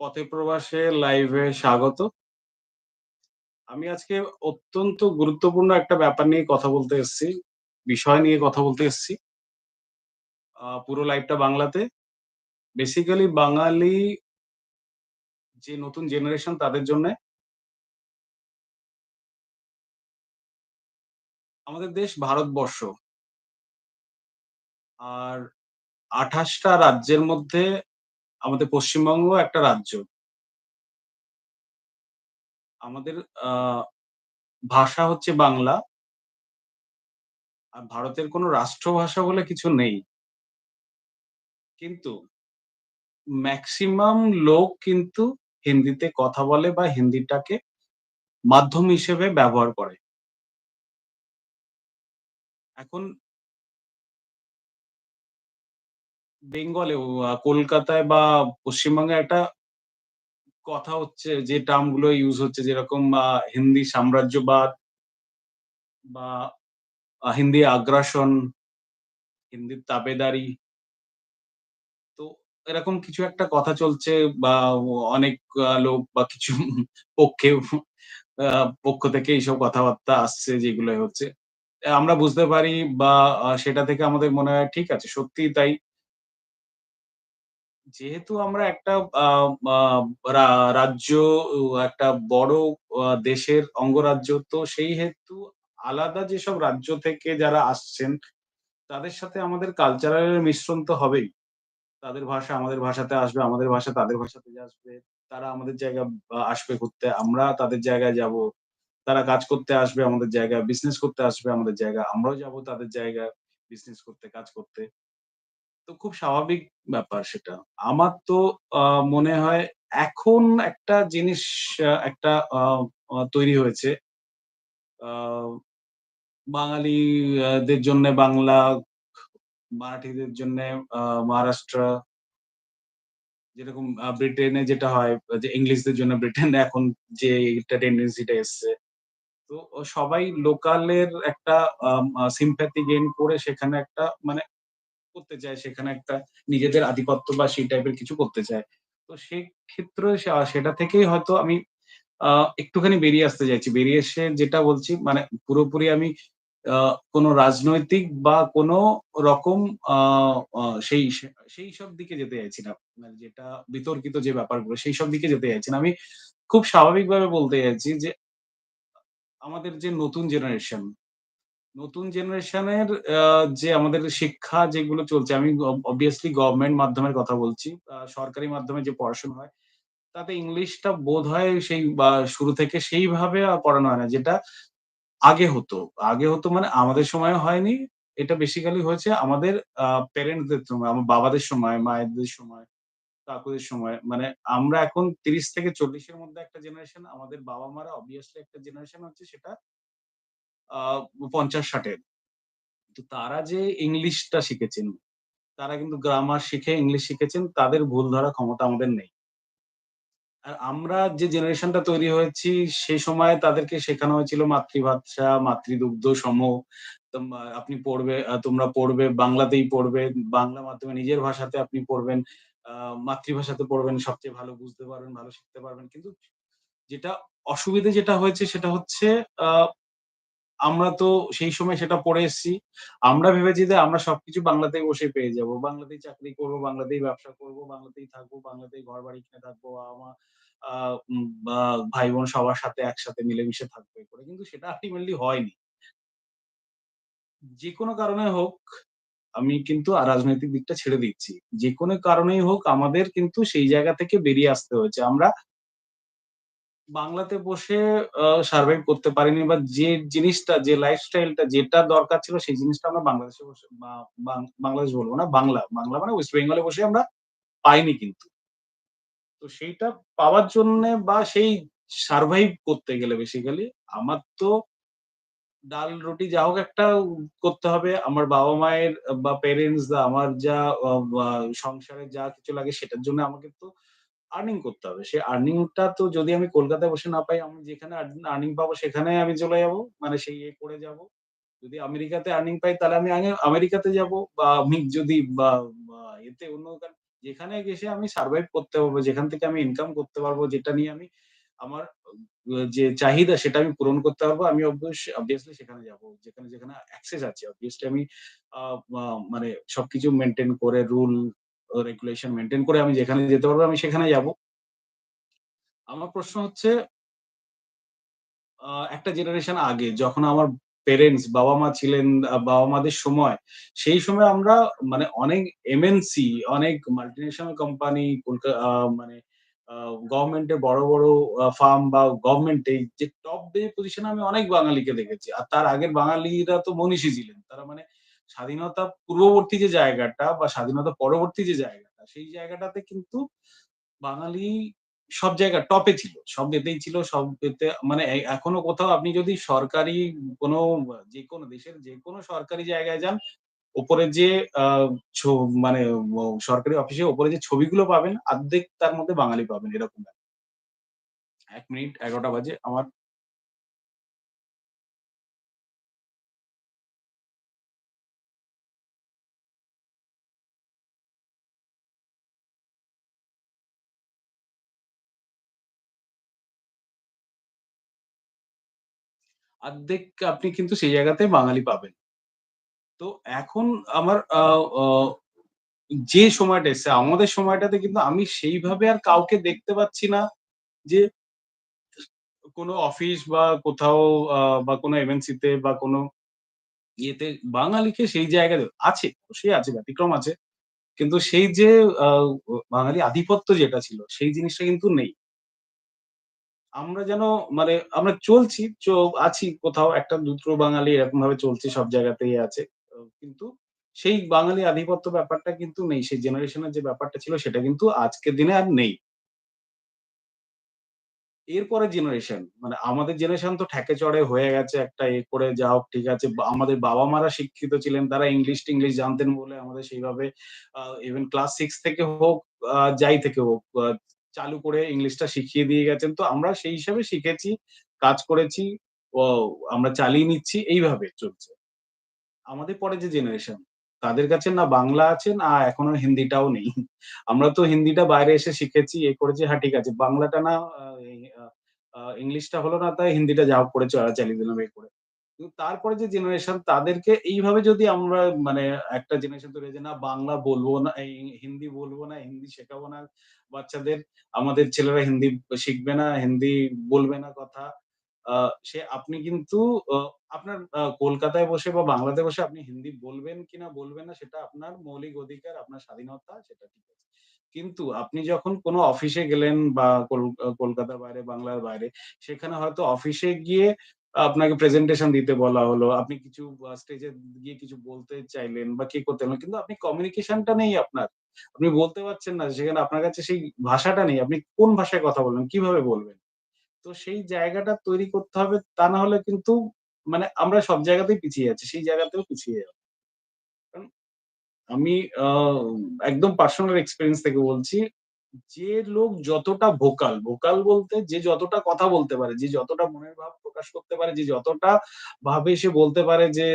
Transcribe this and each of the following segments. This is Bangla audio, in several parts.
পথে প্রবাসে লাইভে স্বাগত। আমি আজকে অত্যন্ত গুরুত্বপূর্ণ একটা ব্যাপার নিয়ে কথা বলতে এসেছি। বিষয় নিয়ে কথা বলতে এসেছি। পুরো লাইভটা বাংলাতে। বেসিক্যালি বাঙালি যে নতুন জেনারেশন তাদের জন্যে আমাদের দেশ ভারতবর্ষ। আর আঠাশটা রাজ্যের মধ্যে আমাদের পশ্চিমবঙ্গ একটা রাজ্য। আমাদের ভাষা হচ্ছে বাংলা। আর ভারতের কোনো রাষ্ট্রভাষা বলে কিছু নেই। কিন্তু ম্যাক্সিমাম লোক কিন্তু হিন্দিতে কথা বলে বা হিন্দিটাকে মাধ্যম হিসেবে ব্যবহার করে। এখন বেঙ্গলেও আ কলকাতায় বা পশ্চিমবঙ্গে একটা কথা হচ্ছে যে টার্মগুলো ইউস হচ্ছে যেরকম হিন্দি সাম্রাজ্যবাদ বা হিন্দি আগ্রাসন, হিন্দির তাবেদারি। তো এরকম কিছু একটা কথা চলছে বা অনেক লোক বা কিছু পক্ষে পক্ষ থেকে এইসব কথাবার্তা আসছে যেগুলো হচ্ছে। আমরা বুঝতে পারি বা সেটা থেকে আমাদের মনে হয় ঠিক আছে, সত্যিই তাই। যেহেতু আমরা একটা রাজ্য একটা বড় দেশের অঙ্গরাজ্য তো সেই হেতু আলাদা যেসব রাজ্য থেকে যারা আসছেন, তাদের সাথে আমাদের কালচারাল এর মিশ্রণ তো হবেই। তাদের ভাষা আমাদের ভাষাতে আসবে, আমাদের ভাষা তাদের ভাষাতে আসবে। তারা আমাদের জায়গা আসবে ঘুরতে, আমরা তাদের জায়গায় যাব। তারা কাজ করতে আসবে আমাদের জায়গায়, বিজনেস করতে আসবে আমাদের জায়গা আমরাও যাব তাদের জায়গায় বিজনেস করতে, কাজ করতে। তো খুব স্বাভাবিক ব্যাপার সেটা। আমার তো মনে হয় এখন একটা জিনিস একটা তৈরি হয়েছে। আ বাঙালি আ দের জন্যে বাংলা, মারাঠিদের জন্যে মহারাষ্ট্র। যেরকম ব্রিটেনে যেটা হয় যে ইংলিশদের জন্য ব্রিটেন এখন যে এটা টেনডেন্সি টা এসছে। তো সবাই লোকালের একটা আ গেইন করে সেখানে একটা মানে করতে চায়। সেখানে একটা নিজেদের আধিপত্য বা সেই টাইপের কিছু করতে চায়। তো সেক্ষেত্রে সেটা থেকেই হয়তো আমি একটুখানি বেরিয়ে আসতে চাইছি। বেরিয়ে এসে যেটা বলছি মানে পুরোপুরি আমি কোন রাজনৈতিক বা কোন রকম সেই সে সেইসব দিকে যেতে চাইছি না। মানে যেটা বিতর্কিত যে ব্যাপারগুলো সেই সব দিকে যেতে চাইছি না। আমি খুব স্বাভাবিকভাবে বলতে চাইছি যে আমাদের যে নতুন জেনারেশন, নতুন জেনারেশনের যে আমাদের শিক্ষা যেগুলো চলছে আমি অবভিয়াসলি গভর্নমেন্ট মাধ্যমের কথা বলছি। সরকারি মাধ্যমে যে পড়াশোনা হয়, তাতে ইংলিশটা বোধ হয় সেই বা শুরু থেকে সেইভাবে পড়ানো হয় না। যেটা আগে হতো। আগে হতো মানে আমাদের সময়ে হয়নি। এটা বেসিক্যালি হয়েছে আমাদের আ প্যারেন্টস সময়, আমার বাবাদের সময়, মায়েদের সময়, কাকুদের সময়। মানে আমরা এখন ৩০ থেকে চল্লিশের মধ্যে একটা জেনারেশন, আমাদের বাবা-মারা অবভিয়াসলি একটা জেনারেশন হচ্ছে সেটা ৫০-৬০ এর। তো তারা যে ইংলিশটা শিখেছেন, তারা কিন্তু গ্রামার শিখে ইংলিশ শিখেছেন, তাদের ভুল ধরার ক্ষমতা আমাদের নেই। আর আমরা যে জেনারেশনটা তৈরি হয়েছি, সেই সময়ে তাদেরকে শেখানো হয়েছিল মাতৃভাষা, মাতৃদুগ্ধ সম। আপনি পড়বে তোমরা পড়বে, বাংলাতেই পড়বে। বাংলা মাধ্যমে নিজের ভাষাতে আপনি পড়বেন। মাতৃভাষাতে পড়বেন, সবচেয়ে ভালো বুঝতে পারবেন, ভালো শিখতে পারবেন। কিন্তু যেটা অসুবিধে যেটা হয়েছে সেটা হচ্ছে আমরা তো সেই সময় সেটা পড়ে এসছি। আমরা ভেবেছি যে আমরা সবকিছু বাংলাতেই বসে পেয়ে যাব। বাংলাতেই চাকরি করব, বাংলাতেই ব্যবসা করব, বাংলাতেই থাকব, বাংলাতেই ঘর বাড়ি কিনে থাকব। বাবা-মা আ বা ভাই-বোন সবার সাথে একসাথে মিলেমিশে থাকব করে। কিন্তু সেটা আল্টিমেটলি হয়নি। যেকোনো কারণে হোক, আমি কিন্তু রাজনৈতিক দিকটা ছেড়ে দিচ্ছি। যেকোনো কারণেই হোক আমাদের কিন্তু সেই জায়গা থেকে বেরিয়ে আসতে হয়েছে। আমরা বাংলাতে বসে সারভাইভ করতে পারিনি বা যে জিনিসটা যে লাইফস্টাইলটা যেটা দরকার ছিল সেই জিনিসটা আমরা বাংলাদেশে বসে বাংলাদেশ বলব না, বাংলা। বাংলা মানে ওয়েস্ট বেঙ্গলে বসে আমরা পাইনি কিন্তু। তো সেইটা পাওয়ার জন্যে বা সেই সারভাইভ করতে গেলে বেসিক্যালি আমার তো ডাল রুটি যা হোক একটা করতে হবে। আমার বাবা-মায়ের বা প্যারেন্টস আমার যা সংসারে যা কিছু লাগে সেটার জন্য আমাকে তো আর্নিং করতে হবে। সেই আর্নিং টা তো যদি আমি কলকাতায় বসে না পাই, আমি যেখানে আর্ন পাবো সেখানে আমি চলে যাব। মানে সেই ইয়ে করে যাব। যদি আমেরিকাতে আর্নিং পাই তাহলে আমি আগে আমেরিকাতে যাব বা আমি যদি বা এতে অন্য যেখানে গেছে আমি সার্ভাইভ করতে পারব, যেখান থেকে আমি ইনকাম করতে পারব, যেটা নিয়ে আমি আমার যে চাহিদা সেটা আমি পূরণ করতে পারব। আমি obviously সেখানে যাব। যেখানে, যেখানে অ্যাক্সেস আছে অবভিয়াসলি আমি মানে সবকিছু মেনটেন করে রুল রেগুলেশন মেইনটেইন করে আমি যেখানে যেতে পারব আমি সেখানে যাব। আমার প্রশ্ন হচ্ছে একটা জেনারেশন আগে যখন আমার প্যারেন্টস বাবা-মা ছিলেন, বাবা-মাদের সময়, সেই সময় আমরা মানে অনেক এমএনসি, অনেক মাল্টিনেশনাল কোম্পানি মানে গভর্নমেন্টের বড়, বড় ফার্ম বা গভর্নমেন্টে যে টপ যে পজিশনে আমি অনেক বাঙালিকে দেখেছি। আর তার আগের বাঙালিরা তো মনীষী ছিলেন। তারা মানে স্বাধীনতা পূর্ববর্তী যে জায়গাটা বা স্বাধীনতা পরবর্তী যে জায়গাটা, সেই জায়গাটাতে কিন্তু বাঙালি সব জায়গায় টপে ছিল। সব এতেই ছিল, সব এতে মানে এখনও কোথাও আপনি যদি সরকারি কোনো যেকোনো দেশের যেকোনো সরকারি জায়গায় যান, উপরে যে আ ছ মানে সরকারি অফিসে উপরে যে ছবিগুলো পাবেন, অর্ধেক তার মধ্যে বাঙালি পাবেন এরকম। ১ মিনিট এগারোটা বাজে। আমার অর্ধেক আপনি কিন্তু সেই জায়গাতে বাঙালি পাবেন। তো এখন আমার যে সময়টা এসছে, আমাদের সময়টাতে কিন্তু আমি সেইভাবে আর কাউকে দেখতে পাচ্ছি না যে কোনো অফিস বা কোথাও বা কোনো এমএনসিতে বা কোনো ইয়েতে বাঙালিকে সেই জায়গায় আছে, সে আছে, ব্যতিক্রম আছে। কিন্তু সেই যে বাঙালি আধিপত্য যেটা ছিল, সেই জিনিসটা কিন্তু নেই। আমরা যেন মানে আমরা চলছি, আছি কোথাও একটা দুটো বাঙালি এরকম ভাবে চলছে সব জায়গাতেই আছে। কিন্তু সেই বাঙালি আধিপত্য ব্যাপারটা কিন্তু নেই। সেই জেনারেশন এর যে ব্যাপারটা ছিল সেটা কিন্তু আজকের দিনে আর নেই। এরপরে জেনারেশন মানে আমাদের জেনারেশন তো ঠেকে চড়ে হয়ে গেছে একটা এ করে যা হোক ঠিক আছে। আমাদের বাবা-মারা শিক্ষিত ছিলেন। তারা ইংলিশ-টিংলিশ জানতেন বলে আমাদের সেইভাবে ইভেন ক্লাস সিক্স থেকে হোক যাই থেকে হোক চালু করে ইংলিশটা শিখিয়ে দিয়ে গেছেন। তো আমরা সেই হিসাবে শিখেছি, কাজ করেছি, আমরা চালিয়ে নিচ্ছি এইভাবে চলছে। আমাদের পরে যে জেনারেশন তাদের কাছে না বাংলা আছে না এখনও হিন্দিটাও নেই। আমরা তো হিন্দিটা বাইরে এসে শিখেছি, এ করেছি হ্যাঁ ঠিক আছে। বাংলাটা না ইংলিশটা হলো না তাই হিন্দিটা যা করে চালিয়ে দিলাম এই করে। তারপরে যে জেনারেশন তাদেরকে এইভাবে যদি আমরা মানে একটা জেনারেশন তৈরি হয়েছে না বাংলা বলব না, হিন্দি বলব না, হিন্দি শেখাবো না বাচ্চাদের। আমাদের ছেলেরা হিন্দি শিখবে না, হিন্দি বলবে না কথা। সে আপনি কিন্তু আপনার কলকাতায় বসে বা বাংলাতে বসে আপনি হিন্দি বলবেন কিনা বলবেন না সেটা আপনার মৌলিক অধিকার, আপনার স্বাধীনতা সেটা ঠিক আছে। কিন্তু আপনি যখন কোন অফিসে গেলেন বা কল কলকাতার বাইরে, বাংলার বাইরে সেখানে হয়তো অফিসে গিয়ে আপনাকে প্রেজেন্টেশন দিতে বলা হলো। আপনি কিছু স্টেজে গিয়ে কিছু বলতে চাইলেন বা কি করতে হলো। কিন্তু আপনি কমিউনিকেশন টা নেই আপনার। আপনি বলতে পারছেন না। সেখানে আপনার কাছে সেই ভাষাটা নেই। আপনি কোন ভাষায় কথা বলবেন? কীভাবে বলবেন? তো সেই জায়গাটা তৈরি করতে হবে। তা না হলে কিন্তু মানে আমরা সব জায়গাতেই পিছিয়ে যাচ্ছি। সেই জায়গাতেও পিছিয়ে যাব। আমি একদম পার্সোনাল এক্সপেরিয়েন্স থেকে বলছি। যে লোক যতটা ভোকাল, ভোকাল বলতে যে যতটা কথা বলতে পারে, যে যতটা মনের ভাব প্রকাশ করতে পারে, যে যতটা ভাবে সে বলতে পারে যে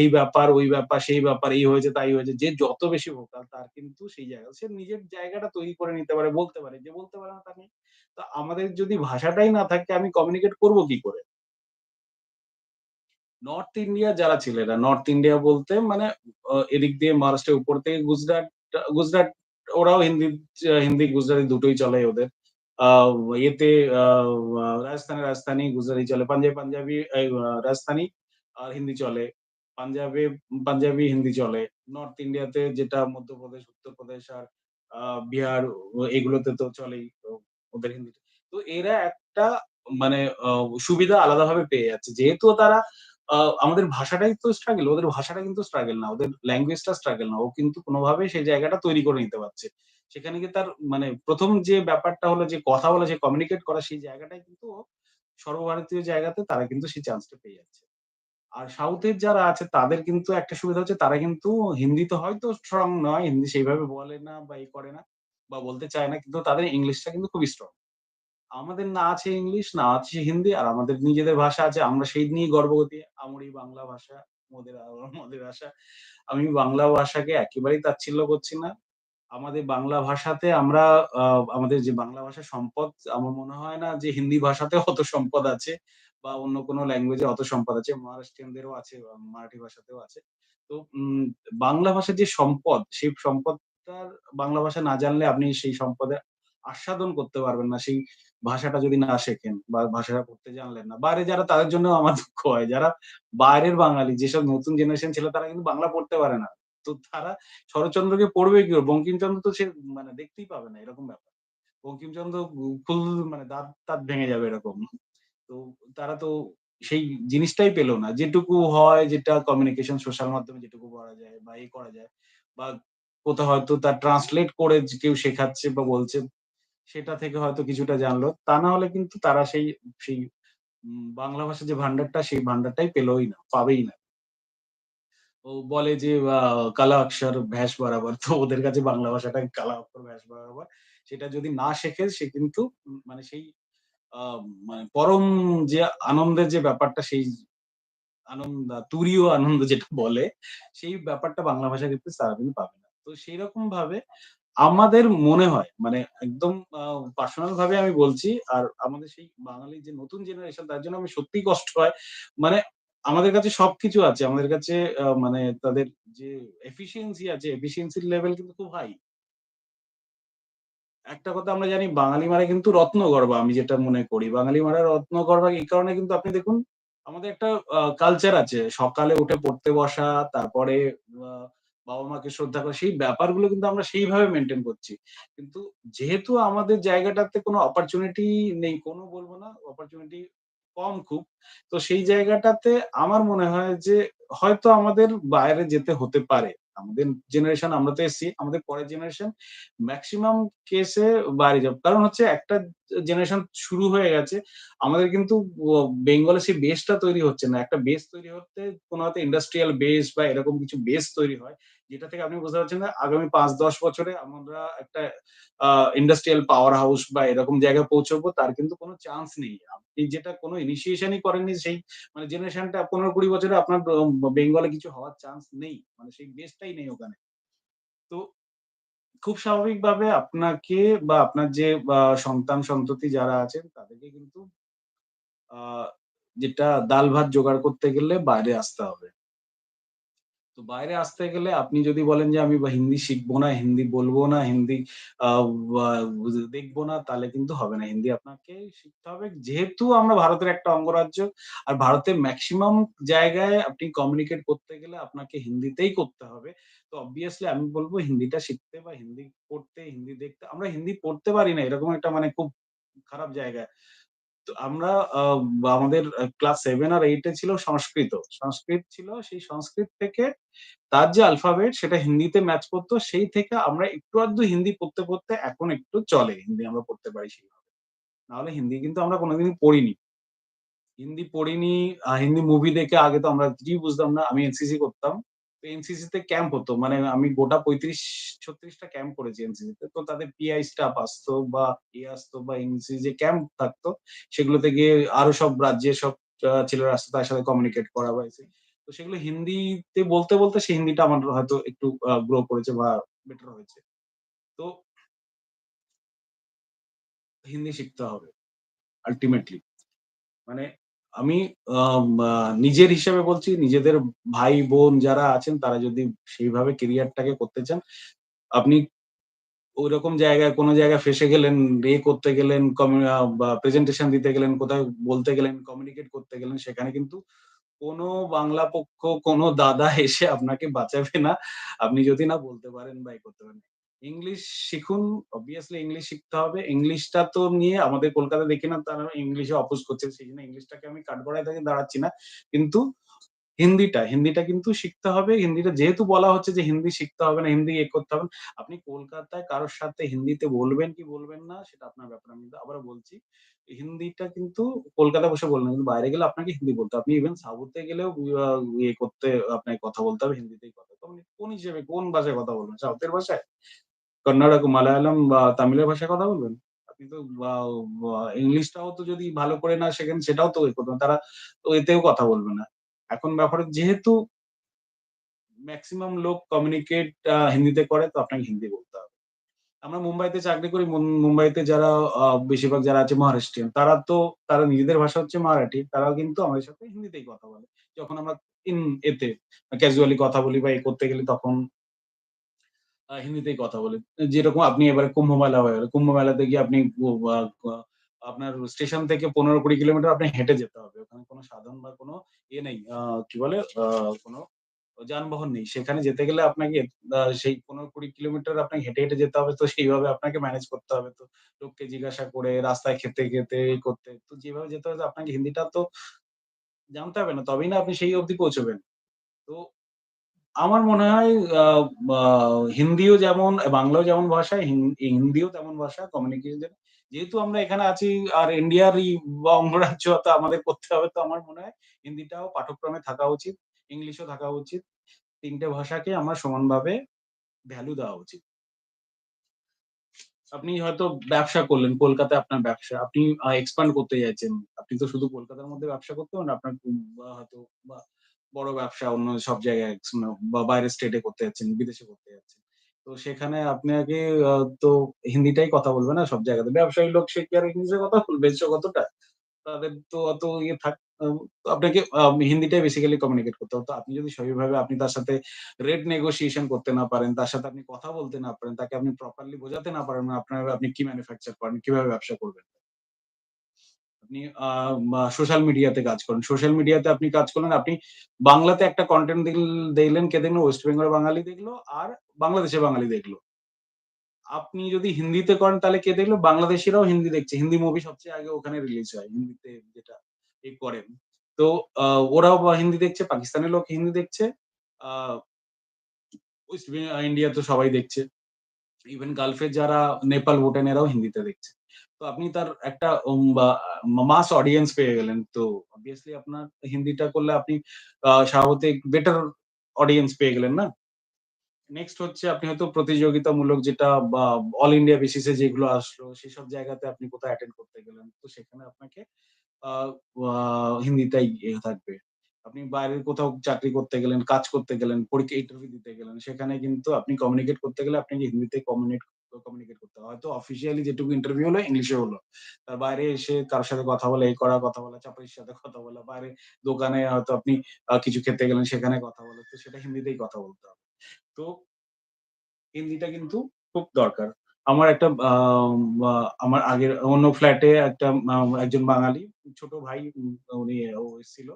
এই ব্যাপার, ওই ব্যাপার, সেই ব্যাপার, এই হয়েছে, তাই হয়েছে। যে যত বেশি ভোকাল তার কিন্তু সেই জায়গা সে নিজের জায়গাটা তৈরি করে নিতে পারে, বলতে পারে। যে বলতে পারে না তা নেই। তো আমাদের যদি ভাষাটাই না থাকে আমি কমিউনিকেট করব কি করে? নর্থ ইন্ডিয়ার যারা ছেলেরা, নর্থ ইন্ডিয়া বলতে মানে এদিক দিয়ে মহারাষ্ট্রের উপর থেকে গুজরাট, গুজরাট ওরাও হিন্দি হিন্দি, গুজরাটি দুটোই চলে ওদের। আ রাজস্থানে রাজস্থানী, গুজরাটি চলে। পাঞ্জাবে পাঞ্জাবি রাজস্থানী আর হিন্দি চলে। পাঞ্জাবে পাঞ্জাবি, হিন্দি চলে। নর্থ ইন্ডিয়াতে যেটা মধ্যপ্রদেশ, উত্তরপ্রদেশ আর বিহার এগুলোতে তো চলেই। ওদের হিন্দি। তো এরা একটা মানে সুবিধা আলাদাভাবে পেয়ে যাচ্ছে। যেহেতু তারা আমাদের ভাষাটাই তো স্ট্রাগেল ওদের ভাষাটা কিন্তু স্ট্রাগেল না। ওদের ল্যাঙ্গুয়েজটা স্ট্রাগেল না। ও কিন্তু কোনোভাবে সেই জায়গাটা তৈরি করে নিতে পারছে। সেখানে গিয়ে তার মানে ১ম যে ব্যাপারটা হলো যে কথা বলা, যে কমিউনিকেট করা সেই জায়গাটাই কিন্তু সর্বভারতীয় জায়গাতে তারা কিন্তু সেই চান্সটা পেয়ে যাচ্ছে। আর সাউথের যারা আছে তাদের কিন্তু একটা সুবিধা হচ্ছে তারা কিন্তু হিন্দিতে হয়তো স্ট্রং নয়, হিন্দি সেইভাবে বলে না বা ই করে না বা বলতে চায় না। কিন্তু তাদের ইংলিশটা কিন্তু খুবই স্ট্রং। আমাদের না আছে ইংলিশ, না আছে হিন্দি আর আমাদের নিজেদের ভাষা আছে। আমরা সেই নিয়েই গর্ববতী। আমরি বাংলা ভাষা, মোদের মোদের ভাষা আমি বাংলা ভাষাকে একেবারেই তাচ্ছিল্য করছি না। আমাদের বাংলা ভাষাতে আমরা আমাদের যে বাংলা ভাষা সম্পদ আমার মনে হয় না যে হিন্দি ভাষাতে অত সম্পদ আছে বা অন্য কোনো ল্যাঙ্গুয়েজে অত সম্পদ আছে। মহারাষ্ট্রিয়ানদেরও আছে, মারাঠি ভাষাতেও আছে। তো বাংলা ভাষার যে সম্পদ, সেই সম্পদটার বাংলা ভাষা না জানলে আপনি সেই সম্পদের আস্বাদন করতে পারবেন না। সেই ভাষাটা যদি না শেখেন বা ভাষাটা পড়তে জানলেন না। বাইরে যারা তাদের জন্য আমার দুঃখ হয়। যারা বাইরের বাঙালি, যেসব নতুন জেনারেশন ছেলে, তারা কিন্তু বাংলা পড়তে পারে না। তো তারা শরৎচন্দ্রকে পড়বে কি বঙ্কিমচন্দ্র তো সে মানে দেখতেই পাবে না, এরকম ব্যাপার। বঙ্কিমচন্দ্র ফুল মানে দাঁত-টাত ভেঙে যাবে এরকম। তো তারা তো সেই জিনিসটাই পেল না। যেটুকু হয়, যেটা কমিউনিকেশন সোশ্যাল মাধ্যমে যেটুকু করা যায় বা এই করা যায় বা কোথাও হয়তো তার ট্রান্সলেট করে কেউ শেখাচ্ছে বা বলছে সেটা থেকে হয়তো কিছুটা জানলো। তা না হলে কিন্তু তারা সেই সেই বাংলা ভাষার যে ভান্ডারটা সেই ভান্ডারটাই পেলই না, পাবেই না। ও বলে যে কালা অক্ষর ভ্যাস বরাবর। তো ওদের কাছে বাংলা ভাষাটা কালা অক্ষর ভ্যাস বরাবর। সেটা যদি না শেখে সে কিন্তু মানে সেই মানে পরম যে আনন্দের যে ব্যাপারটা সেই আনন্দ তুরীয় আনন্দ যেটা বলে, সেই ব্যাপারটা বাংলা ভাষায় কিন্তু তারা কিন্তু পাবে না। তো সেইরকম ভাবে আমাদের মনে হয় মানে একদম পার্সোনাল ভাবে আমি বলছি আর আমাদের সেই বাঙালি যে নতুন জেনারেশন তার জন্য আমি সত্যিই কষ্ট হয়। মানে আমাদের কাছে সবকিছু আছে। আমাদের কাছে মানে তাদের যে এফিশিয়েন্সি আছে, এফিশিয়েন্সির লেভেল কিন্তু খুব হাই। একটা কথা আমরা জানি বাঙালি মারে কিন্তু রত্নগর্ভা আমি যেটা মনে করি। বাঙালি মারা রত্নগর্ভা এই কারণে কিন্তু আপনি দেখুন আমাদের একটা কালচার আছে। সকালে উঠে পড়তে বসা, তারপরে আ বাবা-মাকে শ্রদ্ধা করা, সেই ব্যাপারগুলো কিন্তু আমরা সেইভাবে মেনটেন করছি। কিন্তু যেহেতু আমাদের জায়গাটাতে কোনো অপরচুনিটি নেই, কোনো বলব না, অপরচুনিটি কম খুব। তো সেই জায়গাটাতে আমার মনে হয় যে হয়তো আমাদের বাইরে যেতে হতে পারে। আমাদের জেনারেশন আমরা তো এসছি, আমাদের পরের জেনারেশন ম্যাক্সিমাম কেসে বাইরে যাবে। কারণ হচ্ছে একটা জেনারেশন শুরু হয়ে গেছে। আমাদের কিন্তু বেঙ্গলে সেই বেসটা তৈরি হচ্ছে না। একটা বেস তৈরি হতে কোনো হয়তো ইন্ডাস্ট্রিয়াল বেস বা এরকম কিছু বেস তৈরি হয়। যেটা থেকে আপনি বুঝতে পারছেন আগামী ৫-১০ বছরে আমরা একটা ইন্ডাস্ট্রিয়াল পাওয়ার হাউস বা এরকম জায়গায় পৌঁছাবো, তার কিন্তু কোনো চান্স নেই। আপনি যেটা কোনো ইনিশিয়েশন ই করেননি, সেই মানে জেনারেশনটা ১৫-২০ বছরে আপনার বেঙ্গলে কিছু হওয়ার চান্স নেই। মানে সেই বেসটাই নেই ওখানে। তো খুব স্বাভাবিকভাবে আপনাকে বা আপনার যে, বা সন্তান-সন্ততি যারা আছেন, তাদেরকে কিন্তু যেটা ডাল-ভাত জোগাড় করতে গেলে বাইরে আসতে হবে। তো বাইরে আসতে গেলে আপনি যদি বলেন যে আমি হিন্দি শিখব না, হিন্দি বলব না, হিন্দি আ বা না তাহলে কিন্তু হবে না। হিন্দি আপনাকে শিখতে হবে। যেহেতু আমরা ভারতের একটা অঙ্গরাজ্য আর ভারতের ম্যাক্সিমাম জায়গায় আপনি কমিউনিকেট করতে গেলে আপনাকে হিন্দিতেই করতে হবে। তো অবভিয়াসলি আমি বলব হিন্দিটা শিখতে বা হিন্দি পড়তে, হিন্দি দেখতে আমরা হিন্দি পড়তে পারি না এরকম একটা মানে খুব খারাপ জায়গায়। আমরা আমাদের ক্লাস সেভেন আর 8 এ ছিল সংস্কৃত। সংস্কৃত ছিল সেই সংস্কৃত থেকে তার যে আলফাবেট সেটা হিন্দিতে ম্যাচ করতো সেই থেকে আমরা একটু আধটু হিন্দি পড়তে, পড়তে এখন একটু চলে। হিন্দি আমরা পড়তে পারি সেইভাবে। নাহলে হিন্দি কিন্তু আমরা কোনদিনই পড়িনি। হিন্দি পড়িনি, হিন্দি মুভি দেখে আগে তো আমরা কিছুই বুঝতাম না। আমি এনসিসি করতাম। এনসিসি তে ক্যাম্প হতো। মানে আমি গোটা ৩৫-৩৬ টা ক্যাম্প করেছি এনসিসি তে। তো তাদের পিআই স্টাফ আসতো বা ইয়ে আসতো বা এনসিসি যে ক্যাম্প থাকতো সেগুলোতে গিয়ে আরও সব রাজ্যের সব ছেলেরা আসতো তাদের সাথে কমিউনিকেট করা এসে। তো সেগুলো হিন্দিতে বলতে, বলতে সেই হিন্দিটা আমার হয়তো একটু গ্রো করেছে বা বেটার হয়েছে। তো হিন্দি শিখতে হবে আল্টিমেটলি। মানে আমি নিজের হিসেবে বলছি নিজেদের ভাই-বোন যারা আছেন তারা যদি সেইভাবে কেরিয়ারটাকে করতে চান, আপনি ঐরকম জায়গায় কোনো জায়গায় ফেঁসে গেলেন, রে করতে গেলেন, প্রেজেন্টেশন দিতে গেলেন, কোথায় বলতে গেলেন, কমিউনিকেট করতে গেলেন, সেখানে কিন্তু কোন বাংলা পক্ষ, কোন দাদা এসে আপনাকে বাঁচাবে না। আপনি যদি না বলতে পারেন বা করতে পারেন। ইংলিশ শিখুন, অবভিয়াসলি ইংলিশ শিখতে হবে। ইংলিশটা তো নিয়ে আমাদের কলকাতা দেখি না তারা ইংলিশে অপোজ করছে। সেজন্য ইংলিশটাকে আমি কাঠগড়ায় দাঁড়িয়ে দাঁড়াচ্ছি না। কিন্তু হিন্দিটা, হিন্দিটা কিন্তু শিখতে হবে। হিন্দিটা যেহেতু বলা হচ্ছে যে হিন্দি শিখতে হবে না, হিন্দি এ করতে হবে আপনি কলকাতায় কারোর সাথে হিন্দিতে বলবেন কি বলবেন না সেটা আপনার ব্যাপার। আমি আবারও বলছি, হিন্দিটা কিন্তু কলকাতায় বসে বলবেন। কিন্তু বাইরে গেলে আপনাকে হিন্দি বলতে। আপনি ইভেন সাউথ গেলেও ইয়ে করতে আপনাকে কথা বলতে হবে হিন্দিতেই কথা। কোন হিসেবে কোন ভাষায় কথা বলবেন? সাউথের ভাষায়? কন্নড়, মালায়ালাম বা তামিলের ভাষায় কথা বলবেন? আপনি তো ইংলিশটাও তো যদি ভালো করে না শেখেন সেটাও তো করবেন। তারা তো এতেও কথা বলবে না। এখন ব্যাপারে যেহেতু ম্যাক্সিমাম লোক কমিউনিকেট হিন্দিতে করে তো আপনাকে হিন্দি বলতে হবে। আমরা মুম্বাইতে চাকরি করি। মুম্বাইতে যারা বেশিরভাগ যারা আছে মহারাষ্ট্রিয়ান। তারা তো তারা নিজেদের ভাষা হচ্ছে মারাঠি। তারাও কিন্তু আমাদের সাথে হিন্দিতেই কথা বলে। যখন আমরা ইন এতে ক্যাজুয়ালি কথা বলি বা এ করতে গেলে তখন হিন্দিতেই কথা বলে যেরকম আপনি এবারে কুম্ভ মেলা হয়ে গেল। কুম্ভ মেলাতে গিয়ে আপনি আপনার স্টেশন থেকে ১৫-২০ কিলোমিটার আপনি হেঁটে যেতে হবে। ওখানে কোনো সাধন বা কোন ইয়ে নেই। কি বলে? কোন যানবাহন নেই। সেখানে যেতে গেলে আপনাকে সেই ১৫-২০ কিলোমিটার আপনাকে হেঁটে, হেঁটে যেতে হবে। তো সেইভাবে আপনাকে ম্যানেজ করতে হবে। তো লোককে জিজ্ঞাসা করে রাস্তায় খেতে, খেতে করতে। তো যেভাবে যেতে হবে আপনাকে হিন্দিটা তো জানতে হবে না। তবেই না আপনি সেই অবধি পৌঁছবেন। তো আমার মনে হয় হিন্দিও যেমন বাংলাও যেমন ভাষা, হিন হিন্দিও তেমন ভাষা কমিউনিকেশন যেহেতু আমরা এখানে আছি আর ইন্ডিয়ারই বা অঙ্গরাজ্য আমাদের করতে হবে তো আমার মনে হয় হিন্দিটাও পাঠ্যক্রমে থাকা উচিত, ইংলিশও থাকা উচিত। তিনটে ভাষাকে আমার সমানভাবে ভ্যালু দেওয়া উচিত। আপনি হয়তো ব্যবসা করলেন, কলকাতায় আপনার ব্যবসা। আপনি আ এক্সপ্যান্ড করতে চাইছেন। আপনি তো শুধু কলকাতার মধ্যে ব্যবসা করতে পারেন। আপনার হয়তো বা বড় ব্যবসা অন্য সব জায়গায় বা বাইরের স্টেটে করতে যাচ্ছেন, বিদেশে করতে যাচ্ছেন। তো সেখানে আপনাকে আ তো হিন্দিটাই কথা বলবে না সব জায়গাতে। ব্যবসায়ী লোক সে কি আর ইংলিশে কথা বলবে কতটা? তাদের তো অত ইয়ে থাক আপনাকে হিন্দিটাই বেসিক্যালি কমিউনিকেট করতে হবে। তো আপনি যদি সঠিকভাবে আপনি তার সাথে রেট নেগোশিয়েশন করতে না পারেন, তার সাথে আপনি কথা বলতে না পারেন, তাকে আপনি প্রপারলি বোঝাতে না পারেন, আপনার আপনি কি ম্যানুফ্যাকচার করেন, কীভাবে ব্যবসা করবেন। আপনি সোশ্যাল মিডিয়াতে কাজ করেন। সোশ্যাল মিডিয়াতে আপনি কাজ করলেন, আপনি বাংলাতে একটা কন্টেন্ট দিল দিলেন, কে দেখল? ওয়েস্ট বেঙ্গল বাঙালি দেখল আর বাংলাদেশের বাঙালি দেখল। আপনি যদি হিন্দিতে করেন তাহলে কে দেখল? বাংলাদেশীরাও হিন্দি দেখছে। হিন্দি মুভি সবচেয়ে আগে ওখানে রিলিজ হয়। হিন্দিতে যেটা ই করেন। তো ওরাও হিন্দি দেখছে, পাকিস্তানের লোক হিন্দি দেখছে। ইন্ডিয়া তো সবাই দেখছে। ইভেন গালফের যারা নেপাল, ভুটান এরাও হিন্দিতে দেখছে। তো আপনি তার একটা মাস অডিয়েন্স পেয়ে গেলেন। তো অবভিয়াসলি আপনার হিন্দিটা করলে আপনি স্বাভাবিক বেটার অডিয়েন্স পেয়ে গেলেন না? নেক্সট হচ্ছে আপনি হয়তো প্রতিযোগিতামূলক যেটা বা অল ইন্ডিয়া বেসিস যেগুলো আসলো সেসব জায়গাতে আপনি কোথাও অ্যাটেন্ড করতে গেলেন। তো সেখানে আপনাকে হিন্দিটাই ইয়ে থাকবে। আপনি বাইরের কোথাও চাকরি করতে গেলেন, কাজ করতে গেলেন, পরীক্ষা ইন্টারভিউ দিতে গেলেন। সেখানে কিন্তু আপনি কমিউনিকেট করতে গেলে আপনাকে হিন্দিতে কমিউনিট কমিউনিকেট করতে হয়। হয়তো অফিসিয়ালি যেটুকু ইন্টারভিউ হলো ইংলিশে হলো। তার বাইরে এসে কারও সাথে কথা বলা, এই করা, কথা বলা, চাকরির সাথে কথা বলা, বাইরে দোকানে হয়তো আপনি কিছু খেতে গেলেন সেখানে কথা বলা। তো সেটা হিন্দিতেই কথা বলতে হবে। তো হিন্দিটা কিন্তু খুব দরকার। আমার একটা আমার আগের অন্য ফ্ল্যাটে একটা একজন বাঙালি ছোট ভাই উনি ও এসেছিল।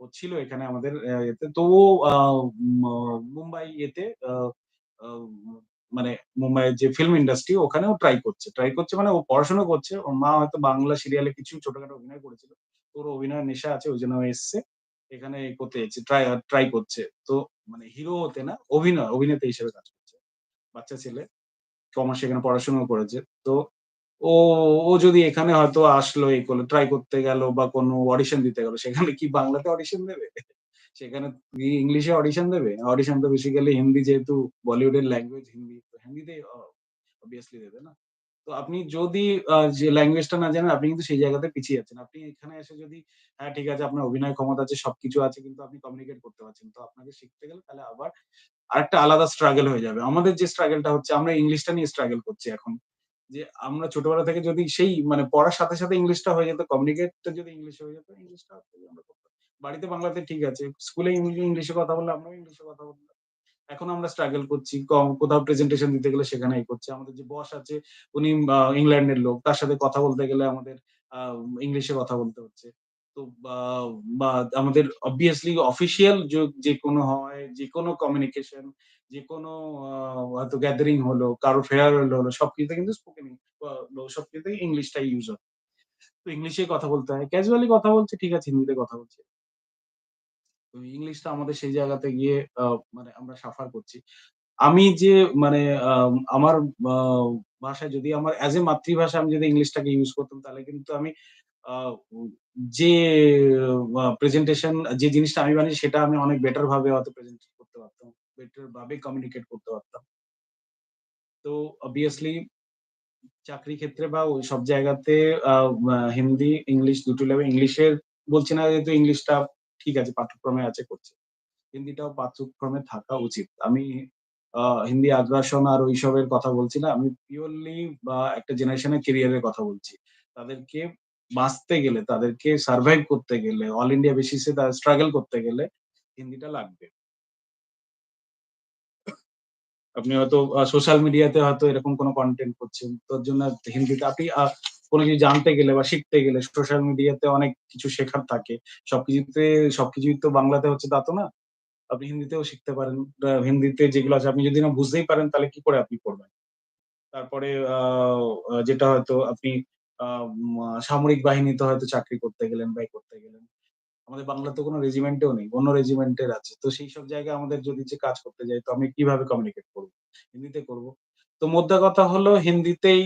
ও ছিল এখানে আমাদের ইয়েতে। তো মুম্বাই এতে মানে মুম্বাইয়ের যে ফিল্ম ইন্ডাস্ট্রি ওখানেও ট্রাই করছে। ট্রাই করছে মানে ও পড়াশোনা করছে। ওর মা হয়তো বাংলা সিরিয়ালে কিছু ছোটখাটো অভিনয় করেছিল। ওর অভিনয়ের নেশা আছে ওই জন্য এসছে। এখানে করতে যাচ্ছে। ট্রাই ট্রাই করছে। তো মানে হিরো হতে না, অভিনয়, অভিনেতা হিসেবে কাজ করছে। বাচ্চা ছেলে। কমার্স এখানে পড়াশোনাও করেছে। তো ও, ও যদি এখানে হয়তো আসলো এই করল, ট্রাই করতে গেল বা কোনো অডিশন দিতে গেল, সেখানে কি বাংলাতে অডিশন দেবে? সেখানে ই ইংলিশে অডিশন দেবে? অডিশন তো বেসিক্যালি হিন্দি যেহেতু বলিউডের ল্যাঙ্গুয়েজ হিন্দি, তো হিন্দিতেই অ অবভিয়াসলি দেবে না? তো আপনি যদি যে ল্যাঙ্গুয়েজটা না জানেন আপনি কিন্তু সেই জায়গাতে পিছিয়ে যাচ্ছেন। আপনি এখানে এসে যদি হ্যাঁ, ঠিক আছে আপনার অভিনয় ক্ষমতা আছে, সবকিছু আছে কিন্তু আপনি কমিউনিকেট করতে পারছেন। তো আপনাকে শিখতে গেলে তাহলে আবার আরেকটা আলাদা স্ট্রাগল হয়ে যাবে। আমাদের যে স্ট্রাগলটা হচ্ছে আমরা ইংলিশটা নিয়ে স্ট্রাগল করছি এখন। যে আমরা ছোটবেলা থেকে যদি সেই মানে পড়ার সাথে, সাথে ইংলিশটা হয়ে যেত, কমিউনিকেটটা যদি ইংলিশে হয়ে যেত, ইংলিশটা আমরা করতাম। বাড়িতে বাংলাতে ঠিক আছে। স্কুলে ইংলিশে কথা বললে আমরাও ইংলিশে কথা বললাম এখন আমরা স্ট্রাগল করছি। কম কোথাও প্রেজেন্টেশন দিতে গেলে সেখানে এই করছি। আমাদের যে বস আছে উনি ইংল্যান্ডের লোক। তার সাথে কথা বলতে গেলে আমাদের ইংলিশে কথা বলতে হচ্ছে। তো বা আমাদের অবভিয়াসলি অফিসিয়াল য যেকোনো হয়, যেকোনো কমিউনিকেশন, যেকোনো আ হয়তো গ্যাদারিং হলো, কারও ফেয়ারওয়েল হলো, সবকিছুতে কিন্তু স্পোকেন আ ইংলিশটাই ইউজ হয়। তো ইংলিশে কথা বলতে হয়। ক্যাজুয়ালি কথা বলছে ঠিক আছে, হিন্দিতে কথা বলছি। তো ইংলিশটা আমাদের সেই জায়গাতে গিয়ে মানে আমরা সাফার করছি। আমি যে মানে আমার ভাষায় যদি আমার এস এ মাতৃভাষা আমি যদি ইংলিশটাকে ইউজ করতাম তাহলে কিন্তু আমি যে প্রেজেন্টেশন যে জিনিসটা আমি বানাই সেটা আমি অনেক বেটার ভাবে হয়তো প্রেজেন্ট করতে পারতাম। বেটার ভাবে কমিউনিকেট করতে পারতাম। তো অবভিয়াসলি চাকরি ক্ষেত্রে বা ওই সব জায়গাতে হিন্দি, ইংলিশ দুটো লেভেল ইংলিশের বলছি না যেহেতু ইংলিশটা ঠিক আছে পাঠ্যক্রমে আছে করছি। হিন্দিটাও পাঠ্যক্রমে থাকা উচিত। আমি হিন্দি আগ্রাসন আর ঐসবের কথা বলছি না। আমি পিওরলি বা একটা জেনারেশনের ক্যারিয়ার এর কথা বলছি। তাদেরকে বাঁচতে গেলে, তাদেরকে সার্ভাইভ করতে গেলে, অল ইন্ডিয়া বেসিস তারা স্ট্রাগল করতে গেলে হিন্দিটা লাগবে। আপনি হয়তো সোশ্যাল মিডিয়াতে হয়তো এরকম কোন কন্টেন্ট করছেন। তোর জন্য হিন্দিটা আপনি কোন কিছু জানতে গেলে বা শিখতে গেলে সোশ্যাল মিডিয়াতে অনেক কিছু শেখার থাকে। সবকিছুতে, সবকিছুই তো বাংলাতে হচ্ছে তা তো না। আপনি হিন্দিতেও শিখতে পারেন। হিন্দিতে যেগুলো আছে, আপনি যদি না বুঝতেই পারেন, তাহলে কি করে আপনি করবেন? তারপরে যেটা হয়তো আপনি সামরিক বাহিনীতে হয়তো চাকরি করতে গেলেন বা করতে গেলেন। আমাদের বাংলাতে কোন রেজিমেন্টেও নেই। অন্য রেজিমেন্টের আছে। তো সেই সব জায়গায় আমাদের যদি কাজ করতে যাই, তো আমি কীভাবে কমিউনিকেট করব হিন্দিতে করব। তো মোদ্দা কথা হলো হিন্দিতেই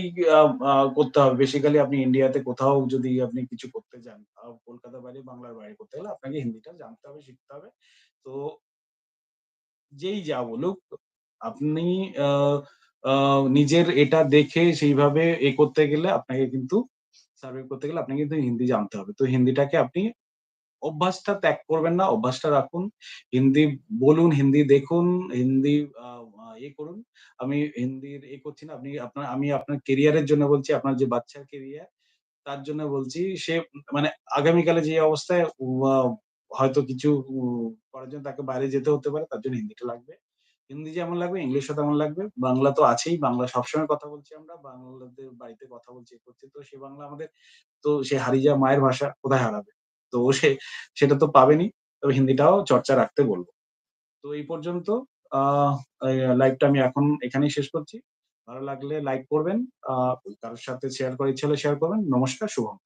করতে হবে। বেসিক্যালি আপনি ইন্ডিয়াতে কোথাও যদি আপনি কিছু করতে যান, কলকাতা বাইরে, বাংলার বাইরে করতে গেলে আপনাকে হিন্দিটা জানতে হবে, শিখতে হবে। তো যেই যা বলুক, আপনি নিজের এটা দেখে সেইভাবে এ করতে গেলে আপনাকে কিন্তু সার্ভে করতে গেলে আপনাকে কিন্তু হিন্দি জানতে হবে। তো হিন্দিটাকে আপনি অভ্যাসটা ত্যাগ করবেন না, অভ্যাসটা রাখুন। হিন্দি বলুন, হিন্দি দেখুন, হিন্দি আ ইয়ে করুন। আমি হিন্দির এ করছি না। আপনি আপনার আমি আপনার ক্যারিয়ার এর জন্য বলছি, আপনার যে বাচ্চার কেরিয়ার তার জন্য বলছি। সে মানে আগামীকালে যে অবস্থায় হয়তো কিছু করার জন্য তাকে বাইরে যেতে হতে পারে, তার জন্য হিন্দিটা লাগবে। হিন্দি যেমন লাগবে, ইংলিশও তেমন লাগবে। বাংলা তো আছেই। বাংলা সবসময় কথা বলছি আমরা। বাংলাদের বাড়িতে কথা বলছি, এ করছি। তো সে বাংলা আমাদের তো সে হারিয়ে যাওয়া মায়ের ভাষা কোথায় হারাবে? তো সে সেটা তো পাবেনি তবে হিন্দিটাও চর্চা রাখতে বলব তো এই পর্যন্ত লাইভটা আমি এখন এখানেই শেষ করছি। ভালো লাগলে লাইক করবেন। কারোর কারও সাথে শেয়ার করার ইচ্ছা হলে শেয়ার করবেন। নমস্কার, শুভম